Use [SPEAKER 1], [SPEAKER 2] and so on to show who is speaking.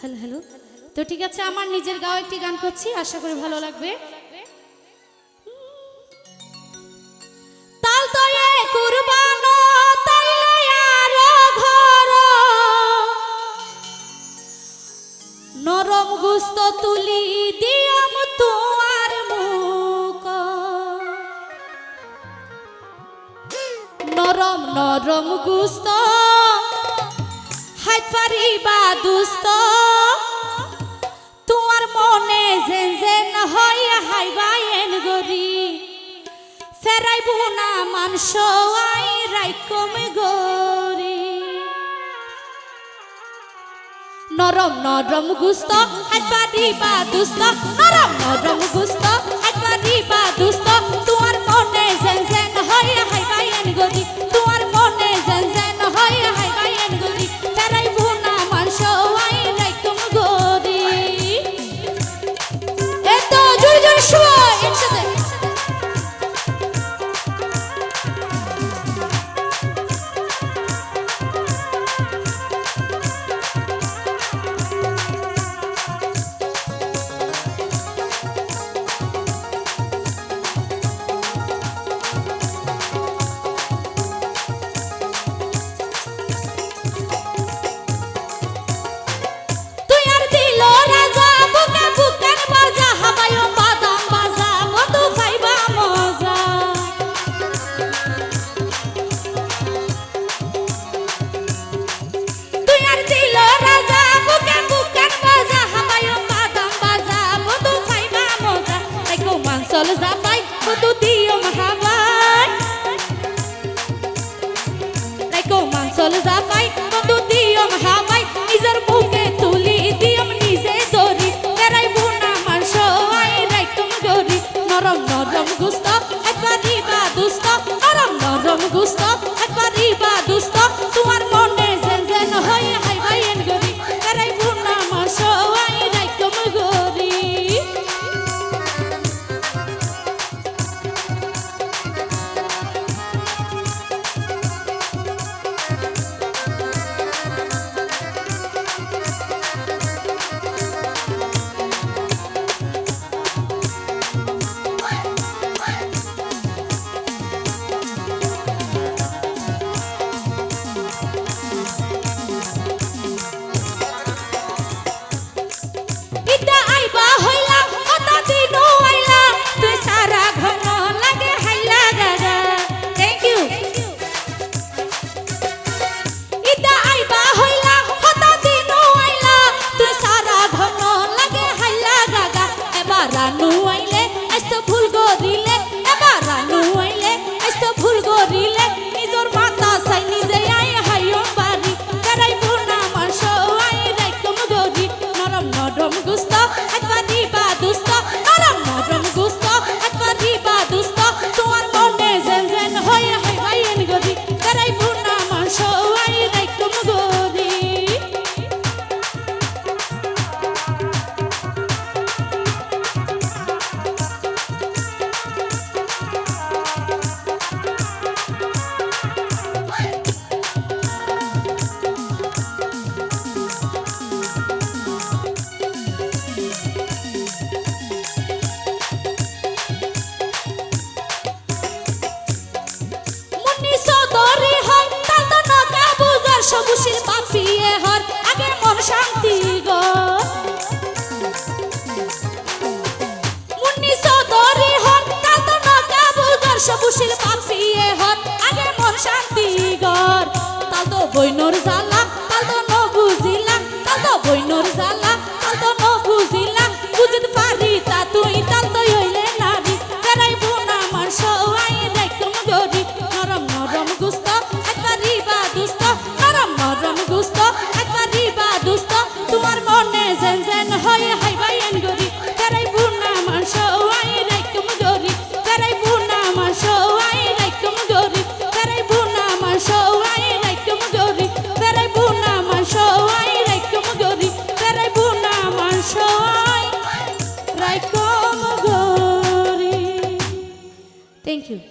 [SPEAKER 1] Hello hello. তো ঠিক আছে, আমার নিজের গাও একটি গান করছি, আশা করি ভালো লাগবে। তাল তয়ে কুরবানো নরম গুস্ত তুলি দিয়াম তোমার মুখ। নরম নরম গুস্ত হাইত পারিবা দুস্ত। তোমার মনে যেন যেন হয় হাইবায়েন গরি। ফেরাইব না মানস আই রাইকম গরি। নরম নরম গুস্ত হাইপারি বা দুস্ত, নরম নরম গুস্ত। তোমার চল যাবাই বন্ধু দিয়ম হাবাই নিজের বুকে তুলি দিয়ম নিজে দরি তেরাই বুনা মাংস আই রাইতুম গরি নরম নরম, গুস্তা you.